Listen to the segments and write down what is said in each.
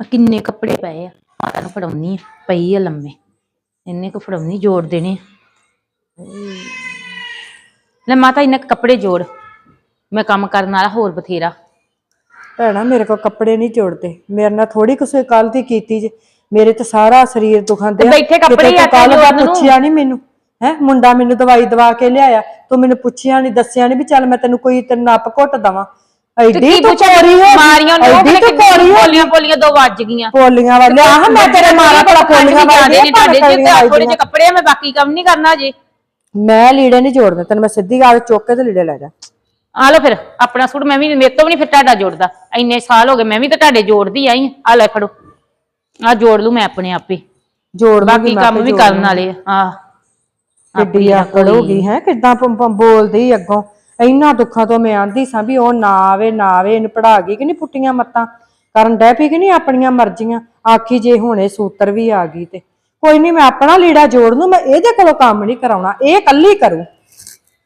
ਆ ਕਿੰਨੇ ਕੱਪੜੇ ਪਏ ਆ। ਮਾਤਾ ਨੂੰ ਫੜਾਉਣੀ ਆ ਪਈ ਆ ਲੰਮੇ। ਇੰਨੇ ਕੁ ਫੜਾਉਣੀ ਜੋੜ ਦੇਣੇ ਆ। ਲੈ ਮਾਤਾ ਇੰਨੇ ਕੁ ਕੱਪੜੇ ਜੋੜ। ਮੈਂ ਕੰਮ ਕਰਨ ਵਾਲਾ ਹੋਰ ਬਥੇਰਾ। ਭੈਣਾ ਮੇਰੇ ਕੋਲ ਕੱਪੜੇ ਨਹੀਂ ਜੋੜਦੇ। ਮੇਰੇ ਨਾਲ ਥੋੜੀ ਕਿਸੇ ਕੱਲ ਦੀ ਕੀਤੀ ਜੇ। ਮੇਰੇ ਤੇ ਸਾਰਾ ਸਰੀਰ ਦੁਖਾਂਦੇ ਤੇ ਬੈਠੇ ਕੱਪੜੇ ਹੀ ਆ ਕੱਲ ਦਾ ਜੋੜਨ ਨੂੰ। ਪੁੱਛਿਆ ਨਹੀਂ ਮੈਨੂੰ? ਹੈ? ਮੁੰਡਾ ਮੈਨੂੰ ਦਵਾਈ ਦਵਾ ਕੇ ਲਿਆਇਆ। ਤੂੰ ਮੈਨੂੰ ਪੁੱਛਿਆ ਨਹੀਂ ਦੱਸਿਆ ਨਹੀਂ ਵੀ ਚੱਲ ਮੈਂ ਤੈਨੂੰ ਕੋਈ ਤੈਨੂੰ ਨੱਪ ਘੁੱਟ ਦਵਾਂ। ਐਡੀ ਤੂੰ ਕੋਰੀ ਹੋ ਮਾਰੀਆਂ ਨੇ ਐਡੀ ਤੂੰ ਕੋਰੀ ਹੋ ਪੋਲੀਆਂ ਪੋਲੀਆਂ ਦੋ ਵੱਜ ਗਈਆਂ। ਪੋਲੀਆਂ ਵਾਲੇ ਆਹ ਮੈਂ ਤੇਰੇ ਮਾਰਾ ਭਲਾ ਪੋਲੀਆਂ ਵਾਲੇ ਨੇ ਤੁਹਾਡੇ ਜੇ ਥੋੜੇ ਜਿਹੇ ਕੱਪੜੇ ਆ ਮੈਂ ਬਾਕੀ ਕੰਮ ਨਹੀਂ ਕਰਨਾ ਜੇ। ਮੈਂ ਲੀੜੇ ਨਹੀਂ ਜੋੜਦੇ ਤੈਨੂੰ ਮੈਂ ਸਿੱਧੀ ਗੱਲ ਚੁੱਕ ਕੇ ਤੇ ਲੀੜੇ ਲੈ ਜਾ। ਆ ਲਓ ਫਿਰ ਆਪਣਾ ਸੂਟ ਮੈਂ ਵੀ ਮੇਰੇ ਤੋਂ ਵੀ ਨਹੀਂ ਫਿਰ ਤੁਹਾਡਾ ਜੋੜਦਾ। ਇੰਨੇ ਸਾਲ ਹੋ ਗਏ ਮੈਂ ਵੀ ਤਾਂ ਤੁਹਾਡੇ ਜੋੜਦੀ ਆਈ ਆ। ਲੈ ਫੜੋ। ਆ ਜੋੜ ਲੂ ਮੈਂ ਆਪਣੇ ਆਪੇ। ਜੋੜ ਬਾਕੀ ਕੰਮ ਵੀ ਕਰਨ ਵਾਲੇ ਆ। ਆਹ ਕਿੱਡੀ ਆਕੜ ਹੋ ਗਈ ਹੈ ਕਿਦਾਂ ਬੋਲਦੀ ਅੱਗੋਂ। ਇੰਨਾ ਦੁੱਖਾਂ ਤੋਂ ਮੈਂ ਆਂਦੀ ਸਾਂ ਵੀ ਉਹ ਨਾ ਆਵੇ ਨਾ ਆਵੇ, ਇਹਨੂੰ ਪੜਾ ਗਈ ਕਿ ਨਹੀਂ ਪੁੱਟੀਆਂ ਮੱਤਾਂ। ਕਰਨ ਡੈ ਪਈ ਕਿ ਨਹੀਂ ਆਪਣੀਆਂ ਮਰਜ਼ੀਆਂ। ਆਖੀ ਜੇ ਹੁਣੇ ਸੂਤਰ ਵੀ ਆ ਗਈ ਤੇ। ਕੋਈ ਨਹੀਂ ਮੈਂ ਆਪਣਾ ਲੀੜਾ ਜੋੜ ਲੂੰ, ਮੈਂ ਇਹਦੇ ਕੋਲੋਂ ਕੰਮ ਨਹੀਂ ਕਰਾਉਣਾ, ਇਹ ਕੱਲੀ ਕਰੂ।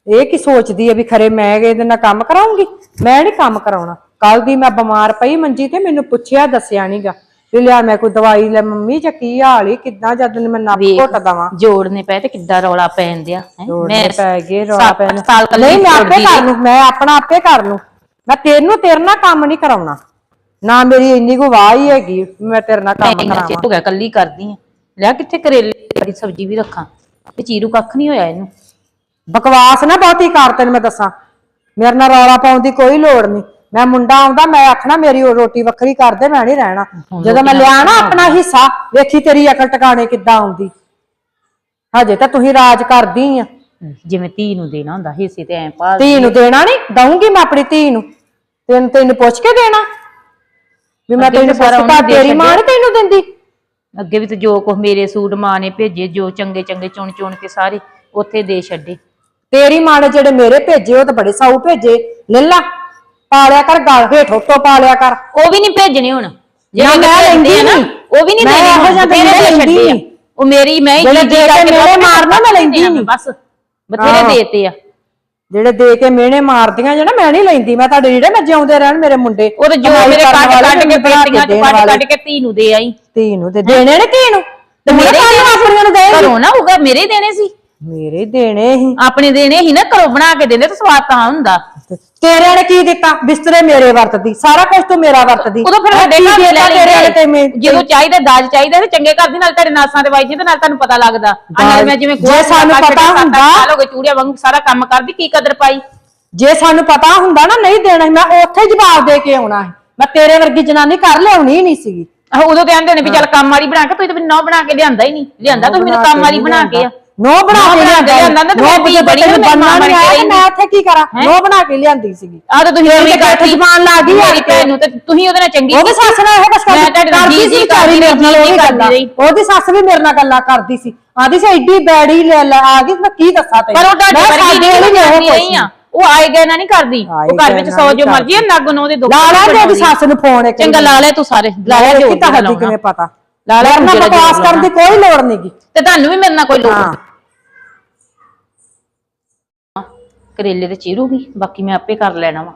ਇਹ ਕੀ ਸੋਚਦੀ ਹੈ ਵੀ ਖਰੇ ਮੈਂ ਇਹਦੇ ਨਾਲ ਕੰਮ ਕਰਾਉਂਗੀ? ਮੈਂ ਨਹੀਂ ਕੰਮ ਕਰਾਉਣਾ। ਕੱਲ ਦੀ ਮੈਂ ਬਿਮਾਰ ਪਈ ਮੰਜੀ ਤੇ ਮੈਨੂੰ ਪੁੱਛਿਆ, ਦੱਸਿਆ ਨਹੀਂਗਾ ਵੀ ਲਿਆ ਮੈਂ ਕੋਈ ਦਵਾਈ ਲੈ ਮੰਮੀ ਜਾਂ ਕੀ ਹਾਲ ਈ ਕਿੱਦਾਂ ਜਦ ਮੈਂ ਨੱਪ ਘੁੱਟ ਦਵਾਂ? ਜੋੜਨੇ ਪਏ ਤੇ ਕਿੱਦਾਂ ਰੌਲਾ ਪੈਣ ਦਿਆ ਹੈਂ? ਮੈਂ ਪੈ ਗਏ ਰੌਲਾ ਸੱਤ ਪੈਣ ਸਾਲ ਕੱਲੀ ਨਹੀਂ ਮੈਂ ਆਪੇ ਜੋੜਦੀ ਕਰ ਲੂੰ ਮੈਂ ਆਪਣਾ ਆਪੇ ਕਰ ਲੂੰ। ਮੈਂ ਤੈਨੂੰ ਤੇਰੇ ਨਾਲ ਕੰਮ ਨਹੀਂ ਕਰਾਉਣਾ। ਨਾ ਮੇਰੀ ਇੰਨੀ ਕੋ ਵਾਹ ਹੀ ਹੈਗੀ ਮੈਂ ਤੇਰੇ ਨਾਲ ਕੰਮ ਇੰਨਾ ਕਰਾਵਾਂ। ਚਿਰ ਹੋ ਗਿਆ ਕੱਲੀ ਕਰਦੀ ਆ। ਲਿਆ ਕਿੱਥੇ ਕਰੇਲੇ ਦੀ ਸਬਜ਼ੀ ਵੀ ਰੱਖਾਂ। ਤੇ ਚੀਰੂ ਕੱਖ ਨਹੀਂ ਹੋਇਆ ਇਹਨੂੰ। ਬਕਵਾਸ ਨਾ ਬਹੁਤੀ ਕਰ ਤੈਨੂੰ ਮੈਂ ਦੱਸਾਂ। ਮੇਰੇ ਨਾਲ ਰੌਲਾ ਪਾਉਣ ਦੀ ਕੋਈ ਲੋੜ ਨਹੀਂ ਮੈਂ ਮੁੰਡਾ ਆਉਂਦਾ ਮੈਂ ਆਖਣਾ ਮੇਰੀ ਉਹ ਰੋਟੀ ਵੱਖਰੀ ਕਰ ਦੇ ਮੈਂ ਨਹੀਂ ਰਹਿਣਾ। ਜਦੋਂ ਮੈਂ ਲਿਆ ਨਾ ਆਪਣਾ ਹਿੱਸਾ ਵੇਖੀ ਤੇਰੀ ਅਕਲ ਟਿਕਾਣੇ ਕਿੱਦਾਂ ਆਉਂਦੀ। ਹਜੇ ਤਾਂ ਤੁਸੀਂ ਰਾਜ ਕਰਦੀ ਆ। ਜਿਵੇਂ ਧੀ ਨੂੰ ਦੇਣਾ ਹੁੰਦਾ ਹਿੱਸੇ ਤੇ ਐ ਪਾ ਧੀ ਨੂੰ ਦੇਣਾ ਨਹੀਂ ਦਊਂਗੀ ਮੈਂ ਆਪਣੀ ਧੀ ਨੂੰ। ਤੈਨੂੰ ਤੈਨੂੰ ਪੁੱਛ ਕੇ ਦੇਣਾ। ਵੀ ਮੈਂ ਤੈਨੂੰ ਤਾਂ ਸਾਰਾ ਪੁੱਛ ਉਹਨੇ ਕੇ ਦੇ ਤੇਰੀ ਮਾਂ ਨੀ ਤੈਨੂੰ ਦਿੰਦੀ। ਅੱਗੇ ਵੀ ਤੇ ਜੋ ਕੁਛ ਮੇਰੇ ਸੂਟ ਮਾਂ ਨੇ ਭੇਜੇ ਜੋ ਚੰਗੇ ਚੰਗੇ ਚੁਣ ਚੁਣ ਕੇ ਸਾਰੇ ਉੱਥੇ ਦੇ ਛੱਡੇ। ਤੇਰੀ ਮਾਂ ਨੇ ਜਿਹੜੇ ਮੇਰੇ ਭੇਜੇ ਉਹ ਤਾਂ ਬੜੇ ਸਾਊ ਭੇਜੇ। ਲੱਲਾ ਪਾਲਿਆ ਕਰ ਗਲ ਹੇਠ ਉੱਤੋਂ ਪਾਲਿਆ ਕਰ। ਉਹ ਵੀ ਨਹੀਂ ਭੇਜਣੇ ਹੁਣ। ਨਾ, ਜਿਹੜੇ ਮੈਂ ਭੇਜਦੇ ਆ ਨਾ ਲੈਂਦੀ ਉਹ ਵੀ ਨਹੀਂ ਮੈਂ ਦੇਣੇ ਇਹੋ ਹੁਣ, ਜਿਹਾ ਬਥੇਰੇ ਮੈਂ ਦੇ ਲੈਂਦੀ ਛੱਡੇ ਆ। ਨਹੀਂ। ਉਹ ਮੇਰੀ ਮੈਂ ਹੀ ਜਿਹੜੇ ਜੀ ਦੇ ਕਰਕੇ ਕੇ ਮੇਰੇ ਮਾਰਨਾ ਮੈਂ ਲੈਂਦੀ ਦੇਣਾ, ਨਹੀਂ। ਬਸ ਬਥੇਰੇ ਆਹੋ। ਦੇਤੇ ਆ। ਜਿਹੜੇ ਦੇ ਕੇ ਮਿਹਣੇ ਮਾਰਦੀਆਂ ਜਿਹੜਾ ਮੈਂ ਨਹੀਂ ਲੈਂਦੀ। ਮੈਂ ਤੁਹਾਡੇ ਜਿਹੜੇ ਮੈਂ ਜਿਉਂਦੇ ਰਹਿਣ ਮੇਰੇ ਮੁੰਡੇ ਉਹ ਤੇ ਜੋ ਕਮਾਈ ਮੇਰੇ ਕਰਨ ਵਾਲੇ ਕੱਟ ਕੇ ਮੈਨੂੰ ਬਣਾ ਪੇਟੀਆਂ ਚ ਦੇਣ ਵਾਲੇ। ਕੱਟ ਕੇ ਧੀ ਨੂੰ ਦੇ ਆਈ। ਧੀ ਨੂੰ ਤੇ ਦੇਣੇ ਨੇ ਧੀ ਨੂੰ? ਤੇ ਮੇਰੇ ਮੇਰੇ ਕੱਲ ਆਪਣੀਆਂ ਨੂੰ ਦੇਣਗੇ ਘਰੋਂ ਨਾ ਹੋਊਗਾ ਮੇਰੇ ਹੀ ਦੇਣੇ ਸੀ। ਮੇਰੇ ਦੇਣੇ ਹੀ। ਆਪਣੇ ਦੇਣੇ ਹੀ ਨਾ ਘਰੋਂ ਬਣਾ ਕੇ ਦਿੰਦੇ ਤਾਂ ਸਵਾਦ ਤਾਂ ਹੁੰਦਾ। ਤੇਰੇ ਨੇ ਕੀ ਦਿੱਤਾ ਬਿਸਤਰੇ ਮੇਰੇ ਵਰਤਦੀ ਸਾਰਾ ਕੁਝ ਤੂੰ ਮੇਰਾ ਵਰਤਦੀ। ਉਦੋਂ ਫਿਰ ਹੈਂ, ਕੀ ਘਰ ਦਿੱਤਾ ਲੈ ਤੇਰੇ ਵਾਲੇ ਤੇ ਮੈਂ? ਜਦੋਂ ਚਾਹੀਦਾ ਦਾਜ ਚਾਹੀਦਾ ਤੇ ਚੰਗੇ ਘਰ ਦੇ ਨਾਲ ਤੁਹਾਡੇ ਨਾਸਾਂ ਤੇ ਵਾਜਦੇ ਤੇ ਨਾਲ ਤੁਹਾਨੂੰ ਪਤਾ ਲੱਗਦਾ। ਨਾਲ ਮੈਂ ਜਿਵੇਂ ਜੇ ਸਾਨੂੰ ਪਤਾ ਹੁੰਦਾ- ਲੋਗੇ ਚੂੜੀਆਂ ਵਾਂਗੂ ਸਾਰਾ ਕੰਮ ਕਰਦੀ ਕੀ ਕਦਰ ਪਾਈ? ਜੇ ਸਾਨੂੰ ਪਤਾ ਹੁੰਦਾ ਨਾ ਨਹੀਂ ਦੇਣਾ ਮੈਂ ਉੱਥੇ ਹੀ ਜਵਾਬ ਦੇ ਕੇ ਆਉਣਾ ਸੀ। ਮੈਂ ਤੇਰੇ ਵਰਗੀ ਜਨਾਨੀ ਘਰ ਲਿਆਉਣੀ ਨਹੀਂ ਸੀਗੀ। ਆਹ ਉਦੋਂ ਕਹਿੰਦੇ ਨੇ ਵੀ ਚੱਲ ਕੰਮ ਵਾਲੀ ਬਣਾ ਕੇ ਤੁਸੀਂ ਤਾਂ ਮੈਨੂੰ ਨੌ ਬਣਾ ਕੇ ਲਿਆਂਦਾ ਹੀ ਨਹੀਂ। ਲਿਆਂਦਾ ਤੁਸੀਂ ਮੈਨੂੰ ਕੰਮ ਵਾਲੀ ਬਣਾ ਕੇ ਆ। ਨੋ ਬਣਾ ਨਹੁੰ ਕੇ ਲਿਆਂਦਾ ਲਿਆਂਦਾ ਨਾ ਨੋ ਬਣੀ ਬੜੀ ਨਾ, ਮੇਰੀ ਬੰਨਾ ਨਹੀਂ ਆਇਆ ਤੇ ਮੈਂ ਉੱਥੇ ਕੀ ਕਰਾਂ? ਨੋ ਬਣਾ ਕੇ ਲਿਆਂਦੀ ਸੀਗੀ। ਆ ਤਾਂ ਤੁਸੀਂ ਤਾਂ ਕਰਤੀ ਜ਼ਬਾਨ ਲੱਗ ਗਈ ਮੇਰੀ ਆ ਨੂੰ ਤੇ ਤੁਸੀਂ ਉਹਦੇ ਨਾਲ ਚੰਗੀ ਉਹਦੀ ਸੀ। ਸੱਸ ਨਾਲ ਇਹ ਕੁਛ ਮੈਂ ਤੁਹਾਡੇ ਨਾਲ ਜੀ ਜੀ ਕਰਦੀ ਮੇਰੇ ਨਾਲ ਉਹੀ ਕਰਦੀ ਗੱਲਾਂ। ਉਹਦੀ ਸੱਸ ਵੀ ਮੇਰੇ ਨਾਲ ਗੱਲਾਂ ਕਰਦੀ ਸੀ। ਆਦੀ ਸੀ ਐਡੀ ਬੈੜੀ ਲੈ ਲੈ ਆ ਗਈ ਮੈਂ ਕੀ ਦੱਸਾਂ ਤੈਨੂੰ? ਪਰ ਉਹ ਮੈਂ ਵਰਗੀ ਨਹੀਂ ਕਰਦੀ ਆ ਉਹ ਆਏ ਗਏ ਨਾ ਨਹੀਂ ਕਰਦੀ। ਉਹ ਘਰ ਵਿੱਚ ਸੌ ਨਹੀਂ ਜੋ ਮਰਜ਼ੀ ਨੱਗ ਨੋ ਦੇ ਦੁੱਖ ਲਾ ਲਾ ਤੇ ਉਹਦੀ ਸੱਸ ਨੂੰ ਫੋਨ ਇੱਕ ਚੰਗਾ ਲਾ ਲੈ ਤੂੰ ਸਾਰੇ। ਲਾ ਲੈ ਜੋ ਕਿਵੇਂ ਪਤਾ? ਲਾ ਲੈ ਮੇਰੇ ਜਿਹੜਾ ਬਕਵਾਸ ਕਰਨ ਦੀ ਕੋਈ ਲੋੜ ਨਹੀਂਗੀ ਤੇ ਤੁਹਾਨੂੰ ਵੀ ਮੇਰੇ ਨਾਲ ਕੋਈ ਲੋੜ ਹਾਂ ਕਰੇਲੇ ਤੇ ਚੀਰੂਗੀ ਬਾਕੀ ਮੈਂ ਆਪੇ ਕਰ ਲੈਣਾ ਵਾ।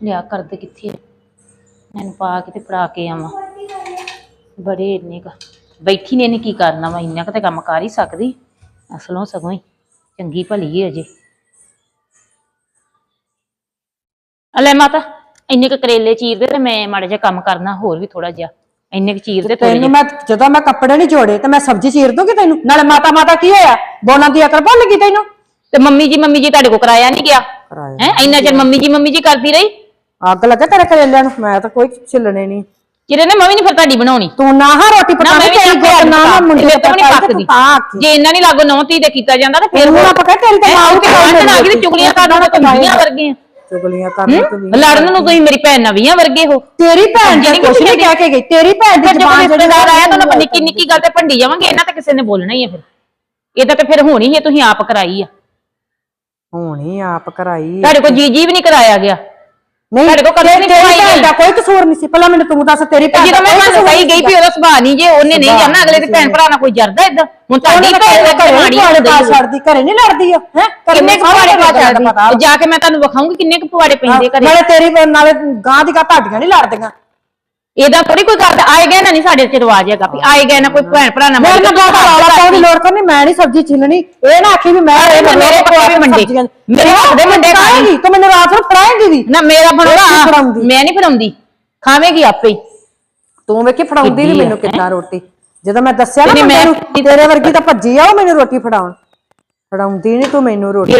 ਲਿਆ ਕਰਦੇ ਕਿੱਥੇ ਆ? ਮੈਨੂੰ ਪਾ ਕੇ ਤੇ ਫੜਾ ਕੇ ਆਵਾਂ। ਬੜੇ ਇੰਨੇ ਕ ਬੈਠੀ ਨੇ ਇਹਨੇ ਕੀ ਕਰਨਾ ਵਾ ਇੰਨਾ ਕੁ ਤੇ ਕੰਮ ਕਰ ਹੀ ਸਕਦੀ। ਅਸਲੋਂ ਸਗੋਂ ਹੀ ਚੰਗੀ ਭਲੀ ਹੈ ਅਜੇ। ਆ ਲੈ ਮਾਤਾ ਇੰਨੇ ਕ ਕਰੇਲੇ ਚੀਰਦੇ ਤੇ ਮੈਂ ਮਾੜਾ ਜਿਹਾ ਕੰਮ ਕਰਨਾ ਹੋਰ ਵੀ ਥੋੜਾ ਜਿਹਾ। ਇੰਨੇ ਕ ਚੀਰਦੇ ਥੋੜੇ ਤੈਨੂੰ ਮੈਂ ਜਦੋਂ ਮੈਂ ਕੱਪੜੇ ਨਹੀਂ ਜੋੜੇ ਤੇ ਮੈਂ ਸਬਜ਼ੀ ਚੀਰ ਦੂੰਗੀ ਤੈਨੂੰ? ਨਾਲੇ ਮਾਤਾ ਮਾਤਾ ਕੀ ਹੋਇਆ? ਬੋਲਾਂ ਦੀ ਅਕਲ ਭੁੱਲ ਗਈ ਤੈਨੂੰ? ਤੇ ਮੰਮੀ ਜੀ ਮੰਮੀ ਜੀ ਤੁਹਾਡੇ ਕੋ ਕਰਾਇਆ ਨਹੀਂ ਗਿਆ? ਕਰਾਇਆ ਹੈ? ਇੰਨਾ ਚਿਰ ਮੰਮੀ ਜੀ ਮੰਮੀ ਜੀ ਕਰਦੀ ਰਹੀ? ਅੱਗ ਲੱਗਾ ਤੇਰੇ ਕਰੇਲਿਆਂ ਨੂੰ? ਮੈਂ ਤਾਂ ਕੋਈ ਛਿੱਲਣੇ ਨਹੀਂ। ਜਿਹੜੇ ਨੇ ਮੈਂ ਵੀ ਨਹੀਂ ਫਿਰ ਤੁਹਾਡੀ ਬਣਾਉਣੀ। ਤੂੰ ਨਾ ਹਾਂ ਰੋਟੀ ਨਾ ਪਕਾ ਮੈਂ ਕੇ ਵੀ ਤੇਰੀ ਗੁੱਟ ਨਾ ਨਾ ਮੁੰਡੇ ਤੋਂ ਤੇ ਨਹੀਂ ਤੇ ਪੱਕਦੀ। ਤੂੰ ਤਾਂ। ਜੇ ਇੰਨਾ ਨਹੀਂ ਲਾਗੋ ਨੌ ਤੀ ਦੇ ਕੀਤਾ ਜਾਂਦਾ ਤੇ ਫਿਰ ਤੈਨੂੰ ਨਾ ਪਕਾ ਤੇਰੀ ਤੇ ਮਾਂ ਕਿ ਆਂਟਣ ਆ ਗਈ ਤੇ ਚੁਗਲੀਆਂ ਕਰਨ ਨੂੰ? ਕੰਦੀਆਂ ਵਰਗੇ ਆ ਚੁਗਲੀਆਂ ਕਰਨ ਤੂੰ ਲੜਨ ਨੂੰ ਤੁਸੀਂ ਮੇਰੀ ਭੈਣ ਨਾਲ ਵੀਆਂ ਵਰਗੇ ਹੋ। ਤੇਰੀ ਭੈਣ ਜਿਹੜੀ ਕੁਛ ਨਹੀਂ ਕਹਿ ਕੇ ਗਈ। ਤੇਰੀ ਭੈਣ ਦੀ ਜ਼ਬਾਨ ਰਿਸ਼ਤੇਦਾਰ ਆਇਆ ਤਾਂ ਉਹਨਾਂ ਨਿੱਕੀ ਨਿੱਕੀ ਗੱਲ ਤੇ ਭੰਡੀ ਜਾਵਾਂਗੇ। ਇਹਨਾਂ ਤੇ ਕਿਸੇ ਨੇ ਬੋਲਣਾ ਹੀ ਆ ਫਿਰ। ਇਹਦਾ ਤੇ ਫਿਰ ਹੋਣੀ ਹੈ ਤੁਸੀਂ ਆਪ ਕਰਾਈ ਆ। ਹੋਣੀ ਆਪ ਕਰਾਈ ਤੁਹਾਡੇ ਕੋਲ ਜੀ ਜੀ ਵੀ ਨਹੀਂ ਕਰਾਇਆ ਗਿਆ। ਨਹੀਂ ਤੁਹਾਡੇ ਕੋਲ ਕਦੇ ਨਹੀਂ ਤੇਰੀ ਕਰਾਈ ਭੈਣ ਗਈ। ਦਾ ਕੋਈ ਕਸੂਰ ਨਹੀਂ ਸੀ। ਪਹਿਲਾਂ ਮੈਨੂੰ ਤੂੰ ਦੱਸ ਤੇਰੀ ਭੈਣ ਜਦੋਂ ਮੈਂ ਤੁਹਾਨੂੰ ਕਹੀ ਗਈ ਵੀ ਉਹਦਾ ਸੁਭਾਅ ਨਹੀਂ ਜੇ ਉਹਨੇ ਨਹੀਂ ਜਾਣਾ ਅਗਲੇ ਦੇ ਭੈਣ ਭਰਾ ਨਾਲ ਕੋਈ ਜਰਦਾ ਇਦਾਂ ਹੁਣ ਤੁਹਾਡੀ ਭੈਣ ਦਾ ਘਰੇ ਛੱਡਦੀ ਨਹੀਂ ਲੜਦੀ ਉਹ ਹੈ? ਕਿੰਨੇ ਕੁ ਪਵਾੜੇ ਪਾ ਛੱਡਦੀ। ਜਾ ਕੇ ਮੈਂ ਤੁਹਾਨੂੰ ਵਿਖਾਉਂਗੀ ਕਿੰਨੇ ਕੁ ਪਵਾੜੇ ਪੈਂਦੇ ਘਰੇ। ਨਾਲੇ ਤੇਰੀ ਨਾਲੇ ਗਾਂ ਦੀ ਗਾਂ ਤੁਹਾਡੀਆਂ ਨਹੀਂ ਲੜਦੀਆਂ। ਇਹਦਾ ਥੋੜੀ ਕੋਈ ਗੱਲ ਆਏ ਗਏ ਨਾ ਨਹੀਂ ਸਾਡੇ ਚ ਰਿਵਾਜ ਹੈਗਾ ਵੀ ਆਏ ਗਏ ਨਾ ਕੋਈ ਭੈਣ ਭਰਾ ਨਾ ਮੇਰੇ ਨਾਲ ਬਾਤ ਵਾਲਾ ਪਾਉਣ ਦੀ ਲੋੜ ਕੋਈ ਮੈਂ ਨਹੀਂ ਸਬਜ਼ੀ ਛਿਲਣੀ ਇਹ ਨਾ ਆਖੀ ਵੀ ਮੈਂ ਇਹ ਮੇਰੇ ਕੋਲ ਵੀ ਮੰਡੀ। ਮੇਰੇ ਹੱਥ ਦੇ ਮੰਡੇ ਖਾਏਗੀ ਤੂੰ ਮੈਨੂੰ ਰਾਤ ਨੂੰ ਫੜਾਏਂਗੀ ਵੀ? ਨਾ ਮੇਰਾ ਫੜਾਉਂਦੀ। ਮੈਂ ਨਹੀਂ ਫੜਾਉਂਦੀ। ਖਾਵੇਂਗੀ ਆਪੇ ਤੂੰ ਵੇਖੀ ਫੜਾਉਂਦੀ ਨਹੀਂ ਮੈਨੂੰ ਕਿੱਦਾਂ ਰੋਟੀ। ਜਦੋਂ ਮੈਂ ਦੱਸਿਆ ਨਾ ਨਹੀਂ, ਮੈਨੂੰ ਤੇਰੇ ਵਰਗੀ ਤਾਂ ਭੱਜੀ ਆ ਉਹ ਮੈਨੂੰ ਰੋਟੀ ਫੜਾਉਣ। ਫੜਾਉਂਦੀ ਨਹੀਂ ਤੂੰ ਮੈਨੂੰ ਰੋਟੀ।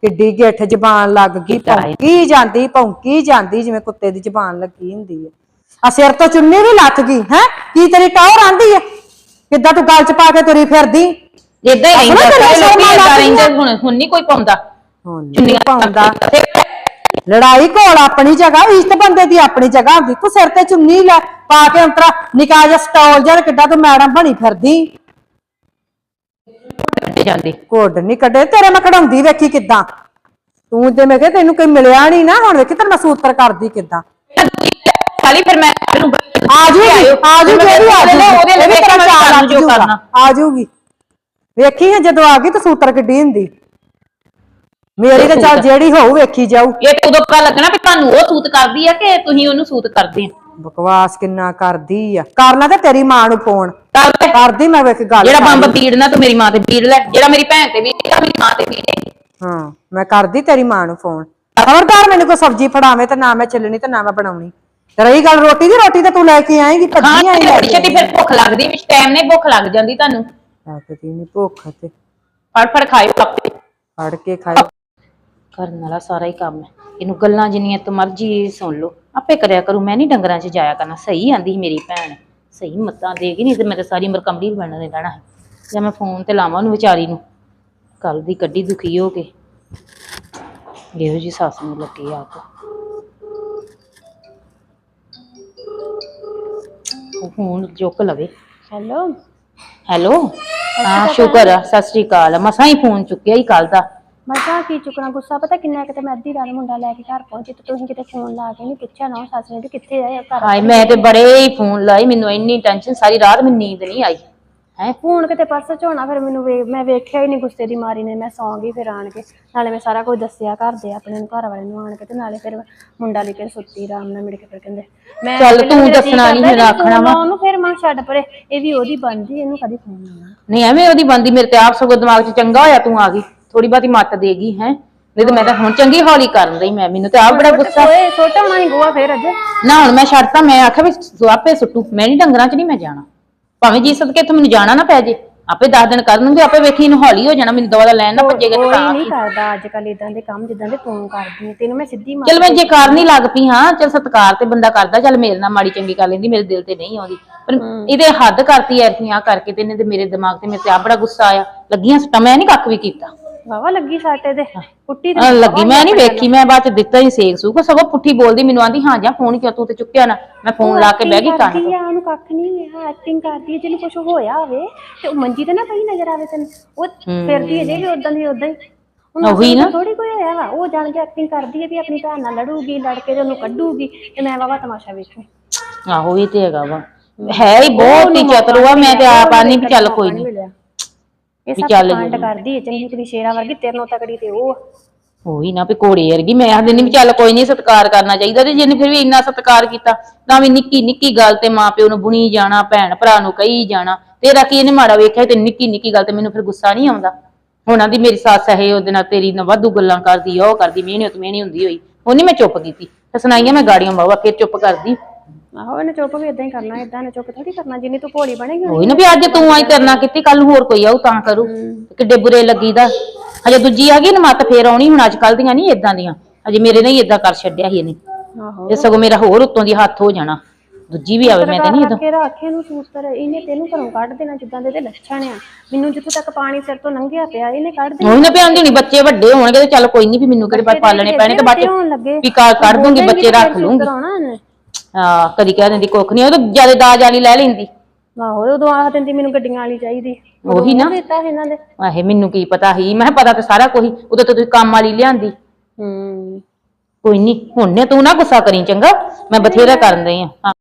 ਕਿੱਡੀ ਗਿੱਠ ਜ਼ਬਾਨ ਲੱਗ ਗਈ। ਭੌਂਕੀ ਜਾਂਦੀ ਭੌਂਕੀ ਜਾਂਦੀ ਜਿਵੇਂ ਕੁੱਤੇ ਦੀ ਜ਼ਬਾਨ ਲੱਗੀ ਹੁੰਦੀ ਹੈ। ਆ ਸਿਰ ਤੋਂ ਚੁੰਨੀ ਵੀ ਲੱਥ ਗਈ ਹੈ? ਕੀ ਤੇਰੀ ਟੌਰ ਆਂਦੀ ਹੈ ਕਿੱਦਾਂ ਤੂੰ ਗਲ ਚ ਪਾ ਕੇ ਤੁਰੀ ਫਿਰਦੀ? ਇਦਾਂ ਹੀ ਆਪਣਾ ਰਹਿੰਦਾ ਤੇਰਾ ਸਾਰੇ ਲੋਕੀ ਸ਼ਰਮਾ ਇਦਾਂ ਲੱਗ ਰਹਿੰਦੇ ਹੁਣ ਹੁਣ ਨਹੀਂ ਕੋਈ ਪਾਉਂਦਾ। ਹੁਣ ਨੀ ਚੁੰਨੀਆਂ ਪਾਉਂਦਾ। ਲੜਾਈ ਕੋਲ ਆਪਣੀ ਜਗ੍ਹਾ ਇੱਜ਼ਤ ਬੰਦੇ ਦੀ ਆਪਣੀ ਜਗ੍ਹਾ ਹੁੰਦੀ। ਤੂੰ ਸਿਰ ਤੇ ਚੁੰਨੀ ਲੈ ਪਾ ਕੇ ਅੰਤਰਾ ਨਿਕਾ ਜਿਹਾ ਸਟਾਲ ਜਿਹਾ ਕਿੱਦਾਂ ਤੂੰ ਮੈਡਮ ਬਣੀ ਫਿਰਦੀ? ਜਾਂਦੇ। ਕੋਡ ਨਹੀਂ ਕੱਢੇ ਤੇਰੇ ਮੈਂ ਕਢਾਉਂਦੀ ਵੇਖੀ ਕਿੱਦਾਂ? ਤੂੰ ਤੇ ਮੈਂ ਕਿਹਾ ਤੈਨੂੰ ਕੋਈ ਮਿਲਿਆ ਨਹੀਂ ਨਾ ਹੁਣ ਵੇਖੀ ਤੈਨੂੰ ਮੈਂ ਸੂਤਰ ਕਰਦੀ ਕਿੱਦਾਂ? ਖਾਲੀ ਫਿਰ ਮੈਂ ਆ ਜੂਗੀ ਆ ਜੂਗੀ ਵੀ ਆ ਜੂਗੀ ਉਹਦੇ ਲਈ ਇਹ ਵੀ ਤੇਰਾ ਵੇਖਣਾ ਚਾਅ ਲੱਗ ਜੋ ਜੂਗਾ। ਕਰਨਾ। ਆ ਜੂਗੀ ਵੇਖੀ ਹੈ ਜਦੋਂ ਆ ਗਈ ਤਾਂ ਸੂਤਰ ਕਿੱਡੀ ਹੁੰਦੀ। ਮੇਰੀ ਤਾਂ ਚੱਲ ਜਿਹੜੀ ਹੋਊ ਵੇਖੀ ਜਾਊ। ਇਹ ਤੇ ਉਦੋਂ ਪਤਾ ਲੱਗਣਾ ਵੀ ਤੁਹਾਨੂੰ ਉਹ ਸੂਤ ਕਰਦੀ ਆ ਕਿ ਤੁਸੀਂ ਉਹਨੂੰ ਸੂਤ ਕਰਦੇ ਆ। ਬਕਵਾਸ ਕਿੰਨਾ ਕਰਦੀ ਆ। ਕਰਨਾ ਤੇ ਤੇਰੀ ਮਾਂ ਨੂੰ ਫੋਨ। ਕਰਦੀ ਮੈਂ ਵੇਖ ਗੱਲ ਜਿਹੜਾ। ਬੰਬ ਬੀੜਨਾ ਤੂੰ ਮੇਰੀ ਮਾਂ ਤੇ ਬੀੜ ਲੈ। ਜਿਹੜਾ ਮੇਰੀ ਭੈਣ ਤੇ ਬੀੜੇਗਾ ਮੇਰੀ ਮਾਂ ਤੇ ਬੀੜੇਗੀ ਹਾਂ ਮੈਂ ਕਰਦੀ ਤੇਰੀ ਮਾਂ ਨੂੰ ਫੋਨ। ਖਬਰਦਾਰ ਮੈਨੂੰ ਕੋਈ ਸਬਜ਼ੀ ਫੜਾਵੇ ਤੇ ਨਾ ਮੈਂ ਚੱਲਣੀ ਤੇ ਨਾ ਮੈਂ ਬਣਾਉਣੀ। ਤੇ ਰਹੀ ਗੱਲ ਰੋਟੀ ਦੀ? ਰੋਟੀ ਤਾਂ ਤੂੰ ਲੈ ਕੇ ਆਏਂਗੀ ਖਾਣ ਭੱਜੀ ਤੇ ਆਏਂਗੀ ਬੜੀ ਛੇਤੀ ਫਿਰ ਭੁੱਖ ਲੱਗਦੀ ਵਿੱਚ ਟਾਈਮ ਨਹੀਂ ਭੁੱਖ ਲੱਗ ਜਾਂਦੀ ਤੁਹਾਨੂੰ। ਲੱਗਦੀ ਨਹੀਂ ਭੁੱਖ ਤੇ। ਫੜ ਫੜ ਖਾਇਓ ਆਪੇ। ਫੜ ਕੇ ਖਾਏ ਕਰਨ ਵਾਲਾ ਸਾਰਾ ਹੀ ਕੰਮ ਹੈ। ਇਹਨੂੰ ਗੱਲਾਂ ਜਿੰਨੀਆਂ ਤੋਂ ਮਰਜ਼ੀ ਸੁਣ ਲਓ। ਆਪੇ ਕਰਿਆ ਕਰੂ ਮੈਂ ਨਹੀਂ ਡੰਗਰਾਂ 'ਚ ਜਾਇਆ ਕਰਨਾ। ਸਹੀ ਆਂਦੀ ਸੀ ਮੇਰੀ ਭੈਣ। ਸਹੀ ਮੱਤਾਂ ਦੇਗੀ ਨਹੀਂ ਤੇ ਮੈਂ ਤਾਂ ਸਾਰੀ ਉਮਰ ਕੰਬਲੀ ਬਣਨ ਦੇ ਰਹਿਣਾ ਹੈ। ਜਾਂ ਮੈਂ ਫੋਨ ਤੇ ਲਾਵਾਂ ਉਹਨੂੰ ਵਿਚਾਰੀ ਨੂੰ। ਕੱਲ ਦੀ ਕੱਢੀ ਦੁਖੀ ਹੋ ਕੇ। ਇਹੋ ਜੀ ਸੱਸ ਨੂੰ ਲੱਗੀ ਆਪ ਉਹ ਫੋਨ ਚੁੱਕ ਲਵੇ। ਹੈਲੋ। ਹੈਲੋ। ਹਾਂ ਸ਼ੁਕਰ ਆ ਸਤਿ ਸ੍ਰੀ ਅਕਾਲ। ਮਸਾਂ ਹੀ ਫੋਨ ਚੁੱਕਿਆ ਹੀ ਕੱਲ ਦਾ। ਮੈਂ ਕਿਹਾ ਕੀ ਚੁੱਕਣਾ ਗੁੱਸਾ ਪਤਾ ਕਿੰਨਾ ਕਿਤੇ ਮੈਂ ਅੱਧੀ ਰਾਤ ਮੁੰਡਾ ਲੈ ਕੇ ਘਰ ਪਹੁੰਚੀ ਤੇ ਤੁਸੀਂ ਕਿਤੇ ਫੋਨ ਲਾ ਕੇ ਨਹੀਂ ਪੁੱਛਿਆ ਨਾ ਉਹ ਸੱਸ ਨੇ ਵੀ ਕਿੱਥੇ ਆਏ ਘਰ ਹਾਏ ਮੈਂ ਤੇ ਬੜੇ ਹੀ ਫੋਨ ਲਾਏ ਮੈਨੂੰ ਇੰਨੀ ਟੈਨਸ਼ਨ ਸਾਰੀ ਰਾਤ ਮੈਨੂੰ ਨੀਂਦ ਨਹੀਂ ਆਈ। ਹੈ? ਫੋਨ ਕਿਤੇ ਪਰਸ ਚ ਹੋਣਾ ਫਿਰ ਮੈਨੂੰ ਵੇ- ਮੈਂ ਵੇਖਿਆ ਹੀ ਨਹੀਂ ਗੁੱਸੇ ਦੀ ਮਾਰੀ ਨੇ ਮੈਂ ਸੌਂ ਗਈ ਫਿਰ ਆਣ ਕੇ। ਨਾਲੇ ਮੈਂ ਸਾਰਾ ਕੁਝ ਦੱਸਿਆ ਘਰ ਦੇ ਆਪਣੇ ਨੂੰ ਘਰ ਵਾਲੇ ਨੂੰ ਆਣ ਕੇ ਤੇ ਨਾਲੇ ਫਿਰ ਮੁੰਡਾ ਲੈ ਕੇ ਸੁੱਤੀ ਆਰਾਮ ਨਾਲ ਮਿਲ ਕੇ ਫਿਰ ਕਹਿੰਦੇ ਮੈਂ ਚੱਲ ਪਹਿਲਾਂ ਤੂੰ ਮੇਰਾ ਦੱਸਣਾ ਨੀ, ਕਰਦਾ ਆਖਣਾ ਵਾ। ਉਹਨੂੰ ਫਿਰ ਮੈਂ ਛੱਡ ਪਰੇ ਇਹ ਵੀ ਉਹਦੀ ਬਣਦੀ ਇਹਨੂੰ ਕਦੀ ਫੋਨ ਨਾ। ਨਹੀਂ ਐਵੇਂ ਉਹਦੀ ਬੰਦੀ ਮੇਰੇ ਤੇ ਆਪ ਸਗੋਂ ਦਿਮਾਗ 'ਚ ਚੰਗਾ ਹੋਇਆ ਤੂੰ ਆ ਗਈ। ਥੋੜੀ ਬਾਤੀ ਮੱਤ ਦੇਗੀ ਹੈ? ਨਹੀਂ ਤੇ ਮੈਂ ਤਾਂ ਹੁਣ ਚੰਗੀ ਹੌਲੀ ਕਰਨ ਰਹੀ ਮੈਂ ਮੈਨੂੰ ਤੇ ਆਪ ਬੜਾ ਗੁੱਸਾ। ਓਏ ਛੋਟਾ ਮਾਈ ਗੋਆ ਫਿਰ ਅੱਜ। ਨਾ ਹੁਣ ਮੈਂ ਛੱਡਤਾ ਮੈਂ ਆਖਿਆ ਵੀ ਆਪੇ ਸੁੱਟੂ ਮੈਂ ਨਹੀਂ ਡੰਗਰਾਂ 'ਚ ਨਹੀਂ ਮੈਂ ਜਾਣਾ। ਭਾਵੇਂ ਜੀ ਸਦਕੇ ਇੱਥੋਂ ਮੈਨੂੰ ਜਾਣਾ ਨਾ ਪੈ ਜੇ ਆਪੇ 10 ਦਿਨ ਕਰਨਗੇ ਆਪੇ ਵੇਖੀ ਇਹਨੂੰ ਹੌਲੀ ਹੋ ਜਾਣਾ ਮੈਨੂੰ ਦਵਾ ਲੈਣ ਨਾ ਭੱਜੇਗਾ ਤੇ ਕੋਈ ਤਾਂ ਨਹੀਂ ਕਰਦਾ ਅੱਜ ਕੱਲ ਇਦਾਂ ਦੇ ਕੰਮ ਜਿੱਦਾਂ ਦੇ ਫੋਨ ਕਰਦੀ ਹੈ ਤੈਨੂੰ ਮੈਂ ਸਿੱਧੀ ਮਾਰ ਚਲ ਮੈਂ ਜੇ ਕਾਰ ਨਹੀਂ ਲੱਗ ਪਈ ਹਾਂ ਚਲ ਸਤਕਾਰ ਤੇ ਬੰਦਾ ਕਰਦਾ ਚਲ ਮੇਰੇ ਨਾਲ ਮਾੜੀ ਚੰਗੀ ਕਰ ਲੈਂਦੀ ਮੇਰੇ ਦਿਲ ਤੇ ਨਹੀਂ ਆਉਂਦੀ। ਪਰ ਇਹਦੇ ਹੱਦ ਕਰਤੀ ਐ ਆ ਕਰਕੇ ਤੇ ਇਹਨੇ ਤੇ ਮੇਰੇ ਦਿਮਾਗ ਤੇ ਮੇਰੇ ਤੇ ਆ ਬੜਾ ਗੁੱਸਾ ਆਇਆ ਲੱਗੀਆਂ ਸਟਾ ਮੈਂ ਨਹੀਂ ਕੱਖ ਵੀ ਕੀਤਾ। ਵਾਵਾ ਲੱਗੀ ਸਾਟੇ ਦੇ। ਪੁੱਟੀ ਆ ਲੱਗੀ ਮੈਂ ਨਹੀਂ ਵੇਖੀ ਮੈਂ ਬਾਅਦ ਚ ਦਿੱਤਾ ਹੀ ਸੇਕ ਸੂਕ। ਸਗੋਂ ਪੁੱਠੀ ਬੋਲਦੀ ਮੈਨੂੰ ਆਂਦੀ ਹਾਂ ਜਾਂ ਫੋਨ ਕਿਉਂ ਤੂੰ ਤੇ ਚੁੱਕਿਆ ਨਾ? ਮੈਂ ਫੋਨ ਲਾ ਕੇ ਬਹਿ ਗਈ ਕੰਨ ਆ ਉਹਨੂੰ ਕੱਖ ਨਹੀਂ ਹੋਇਆ ਐਕਟਿੰਗ ਕਰਦੀ ਹੈ ਜਿਹਨੂੰ ਕੁਝ ਹੋਇਆ ਹੋਵੇ ਤੇ ਉਹ ਮੰਜੀ ਤੇ ਨਾ ਪਈ ਨਜ਼ਰ ਆਵੇ ਤੈਨੂੰ। ਉਹ ਫਿਰਦੀ ਹੈ। ਜਿਹੜੀ ਉਦਾਂ ਦੀ ਉਦਾਂ ਹੀ। ਉਹੀ ਨਾ। ਥੋੜੀ ਕੋਈ ਹੋਇਆ ਵਾ। ਉਹ ਜਾਣ ਕੇ ਐਕਟਿੰਗ ਕਰਦੀ ਹੈ ਵੀ ਆਪਣੀ ਭੈਣ ਨਾਲ ਲੜੂਗੀ ਲੜ ਕੇ ਤੇ ਉਹਨੂੰ ਕੱਢੂਗੀ ਤੇ ਮੈਂ ਵਾਵਾ ਤਮਾਸ਼ਾ ਵੇਖੂ। ਆਹੋ ਇਹ ਤੇ ਹੈਗਾ ਵਾ। ਹੈ ਹੀ ਬਹੁਤ ਹੀ ਚਤਰ ਮੈਂ ਤੇ ਆਪ ਆਨੀ ਵੀ ਚੱਲ ਕੋਈ ਨਹੀਂ ਇਹ ਵੀ ਸਭ ਚੱਲ ਕਾਂਡ ਕਰਦੀ ਹੈ ਚੰਗੀ ਕੁੜੀ ਸ਼ੇਰਾਂ ਵਰਗੀ ਤੇਰੇ ਨਾਲੋਂ ਤਕੜੀ ਤੇ ਉਹ ਆ। ਉਹੀ ਨਾ ਵੀ ਘੋੜੇ ਵਰਗੀ ਮੈਂ ਆਖਦੀ ਨਹੀਂ ਵੀ ਚੱਲ ਕੋਈ ਨਹੀਂ ਸਤਿਕਾਰ ਕਰਨਾ ਚਾਹੀਦਾ ਤੇ ਜਿਹਨੇ ਫਿਰ ਵੀ ਇੰਨਾ ਸਤਿਕਾਰ ਕੀਤਾ ਤਾਂ ਵੀ ਨਿੱਕੀ ਨਿੱਕੀ ਗੱਲ ਤੇ ਮਾਪਿਓ ਨੂੰ ਬੁਣੀ ਜਾਣਾ ਭੈਣ ਭਰਾ ਨੂੰ ਕਹੀ ਜਾਣਾ ਤੇਰਾ ਕੀ ਇਹਨੇ ਮਾੜਾ ਵੇਖਿਆ ਤੇ ਨਿੱਕੀ ਨਿੱਕੀ ਗੱਲ ਤੇ ਮੈਨੂੰ ਫਿਰ ਗੁੱਸਾ ਨਹੀਂ ਆਉਂਦਾ। ਹੁਣਾਂ ਦੀ ਮੇਰੀ ਸੱਸ ਹੈ ਉਹਦੇ ਨਾਲ ਤੇਰੀ ਨਾਲ ਵਾਧੂ ਗੱਲਾਂ ਕਰਦੀ ਆ ਉਹ ਕਰਦੀ ਮਿਹਣੀ ਤੇ ਮਿਹਣੀ ਹੁੰਦੀ ਹੋਈ ਉਹ ਨਹੀਂ ਮੈਂ ਚੁੱਪ ਕੀਤੀ ਤੇ ਸੁਣਾਈਆਂ ਮੈਂ ਗਾੜੀਆਂ ਬਾਵਾ ਫਿਰ ਚੁੱਪ ਕਰਦੀ। ਆਹੋ ਇਹਨੇ ਚੁੱਪ ਵੀ ਇਦਾਂ ਹੀ ਕਰਨਾ ਇਦਾਂ ਨੇ ਚੁੱਪ ਥੋੜੀ ਕਰਨਾ ਜਿੰਨੀ ਤੂੰ ਭੋਲੀ ਬਣੇਗੀ ਉਹੀ ਨਾ ਵੀ ਅੱਜ ਤੂੰ ਆਈ ਕਰਨਾ ਕੀਤੀ ਕੱਲ ਹੋਰ ਕੋਈ ਆਊ ਤਾਂ ਕਰੂ। ਕਿੱਡੇ ਬੁਰੇ ਲੱਗੀਦਾ। ਹਜੇ ਦੂਜੀ ਆ ਗਈ ਨਾ ਮੱਤ ਫੇਰ ਆਉਣੀ ਹੁਣ ਅੱਜ ਕੱਲ ਦੀਆਂ ਨਹੀਂ ਇਦਾਂ ਦੀਆਂ। ਹਜੇ ਮੇਰੇ ਨਾਲ ਹੀ ਇਦਾਂ ਕਰ ਛੱਡਿਆ ਸੀ ਇਹਨੇ। ਆਹੋ। ਤੇ ਸਗੋਂ ਮੇਰਾ ਹੋਰ ਉੱਤੋਂ ਦੀ ਹੱਥ ਹੋ ਜਾਣਾ। ਦੂਜੀ ਵੀ ਆਵੇ ਮੈਂ ਤਾਂ ਨਹੀਂ ਇਦਾਂ ਕੇ ਰੱਖੇ ਨੂੰ ਸੂਤਰ ਇਹਨੇ ਤੈਨੂੰ ਘਰੋਂ ਕੱਢ ਦੇਣਾ ਜਿੱਦਾਂ ਦੇ ਤੇ ਲੱਛਣ ਆ। ਮੈਨੂੰ ਜਿੱਥੋਂ ਤੱਕ ਪਾਣੀ ਸਿਰ ਤੋਂ ਲੰਘਿਆ ਪਿਆ ਇਹਨੇ ਕੱਢ ਦੇਣਾ। ਉਹੀ ਨਾ ਪਿਆਂਦੀ ਹੋਣੀ ਬੱਚੇ ਵੱਡੇ ਹੋਣਗੇ ਤੇ ਚੱਲ ਕੋਈ ਨਹੀਂ ਵੀ ਮੈਨੂੰ ਕਿਹੜੇ ਪਾਲਣੇ ਪੈਣੇ ਤੇ ਬਾਅਦ ਚ ਵੀ ਕੱਢ ਦੂੰਗੀ ਬੱਚੇ ਰੱਖ ਲੂੰਗੀ। ਕਰਾਉਣਾ ਇਹਨੇ। ਹਾਂ ਕਦੀ ਕਹਿ ਦਿੰਦੀ ਕੁੱਖ ਨਹੀਂ ਉਹ ਤਾਂ ਜ਼ਿਆਦਾ ਦਾਜ ਵਾਲੀ ਲੈ ਲੈਂਦੀ। ਆਹੋ ਉਦੋਂ ਆਖ ਦਿੰਦੀ ਮੈਨੂੰ ਗੱਡੀਆਂ ਵਾਲੀ ਚਾਹੀਦੀ। ਉਹੀ ਨਾ। ਦਿੱਤਾ ਇਹਨਾਂ ਦੇ। ਆਹੇ ਮੈਨੂੰ ਕੀ ਪਤਾ ਸੀ ਮੈਂ ਕਿਹਾ ਪਤਾ ਤੇ ਸਾਰਾ ਕੁਝ ਉਦੋਂ ਤਾਂ ਤੁਸੀਂ ਕੰਮ ਵਾਲੀ ਲਿਆਂਦੀ। ਹੂੰ। ਕੋਈ ਨਹੀਂ ਹੁਣ ਨੇ ਤੂੰ ਨਾ ਗੁੱਸਾ ਕਰੀ ਚੰਗਾ। ਮੈਂ ਬਥੇਰਾ ਕਰਨ ਰਹੀ ਹਾਂ।